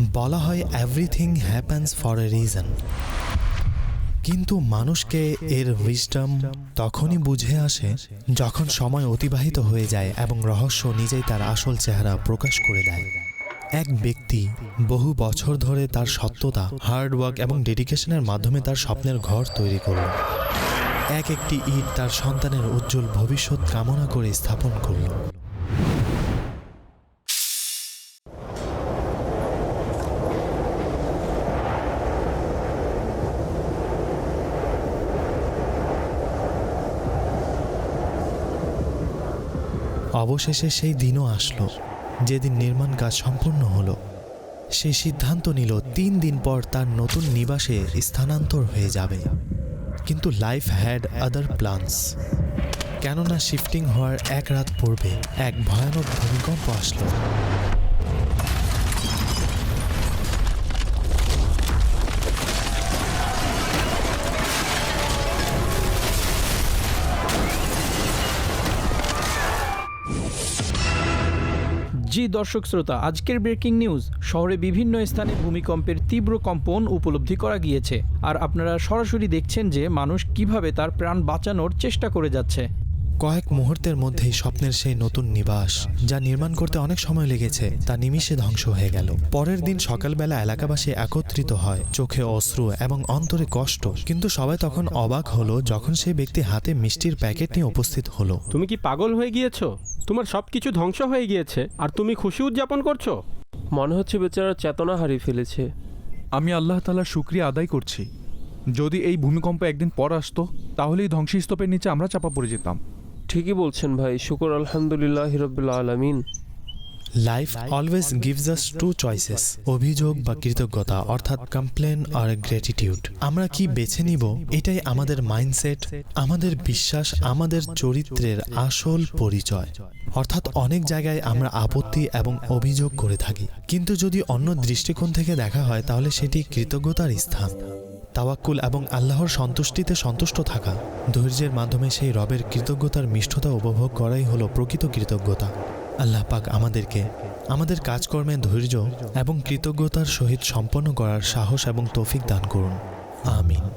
বলা হয় everything happens for a reason কিন্তু মানুষকে এর উইজডম তখনই বুঝে আসে যখন সময় অতিবাহিত হয়ে যায় এবং রহস্য নিজেই তার আসল চেহারা প্রকাশ করে দেয়। এক ব্যক্তি বহু বছর ধরে তার সত্যতা হার্ডওয়ার্ক এবং ডেডিকেশনের মাধ্যমে তার স্বপ্নের ঘর তৈরি করল। এক একটি ইট তার সন্তানের উজ্জ্বল ভবিষ্যৎ কামনা করে স্থাপন করল। অবশেষে সেই দিনও আসলো, যেদিন নির্মাণ কাজ সম্পূর্ণ হলো। সে সিদ্ধান্ত নিল, তিন দিন পর তার নতুন নিবাসে স্থানান্তর হয়ে যাবে। কিন্তু লাইফ হ্যাড আদার প্ল্যানস কেননা শিফটিং হওয়ার এক রাত পূর্বে এক ভয়ানক ভূমিকম্প আসলো। জি দর্শক শ্রোতা, আজকের ব্রেকিং নিউজ শহরে বিভিন্ন স্থানে ভূমিকম্পের তীব্র কম্পন উপলব্ধি করা গিয়েছে। আর আপনারা সরাসরি দেখছেন যে মানুষ কীভাবে তার প্রাণ বাঁচানোর চেষ্টা করে যাচ্ছে। কয়েক মুহূর্তের মধ্যেই স্বপ্নের সেই নতুন নিবাস যা নির্মাণ করতে অনেক সময় লেগেছে তা নিমিষে ধ্বংস হয়ে গেল। পরের দিন সকালবেলা এলাকাবাসী একত্রিত হয় চোখে অশ্রু এবং অন্তরে কষ্ট। কিন্তু সবাই তখন অবাক হলো যখন সেই ব্যক্তি হাতে মিষ্টির প্যাকেট নিয়ে উপস্থিত হলো। তুমি কি পাগল হয়ে গিয়েছো? তোমার সব কিছু ধ্বংস হয়ে গিয়েছে আর তুমি খুশি উদযাপন করছ? মনে হচ্ছে বেচারা চেতনা হারিয়ে ফেলেছে। আমি আল্লাহ তালার শুক্রিয়া আদায় করছি। যদি এই ভূমিকম্প একদিন পর আসতো তাহলেই ধ্বংসস্তূপের নিচে আমরা চাপা পড়ে যেতাম। ঠিকই বলছেন ভাই, শুকর আলহামদুলিল্লাহ হিরব্বুল আলমিন। Life always gives us two choices অভিযোগ বা কৃতজ্ঞতা, অর্থাৎ কমপ্লেন আর গ্র্যাটিটিউড আমরা কি বেছে নিব? এটাই আমাদের মাইন্ডসেট আমাদের বিশ্বাস, আমাদের চরিত্রের আসল পরিচয়। অর্থাৎ অনেক জায়গায় আমরা আপত্তি এবং অভিযোগ করে থাকি। কিন্তু যদি অন্য দৃষ্টিকোণ থেকে দেখা হয়, তাহলে সেটি কৃতজ্ঞতার স্থান। তাওয়াক্কুল এবং আল্লাহর সন্তুষ্টিতে সন্তুষ্ট থাকা। ধৈর্যের মাধ্যমে সেই রবের কৃতজ্ঞতার মিষ্টতা উপভোগ করাই হলো প্রকৃত কৃতজ্ঞতা। আল্লাহ পাক আমাদেরকে আমাদের কাজকর্মে ধৈর্য এবং কৃতজ্ঞতার সহিত সম্পন্ন করার সাহস এবং তৌফিক দান করুন। আমিন।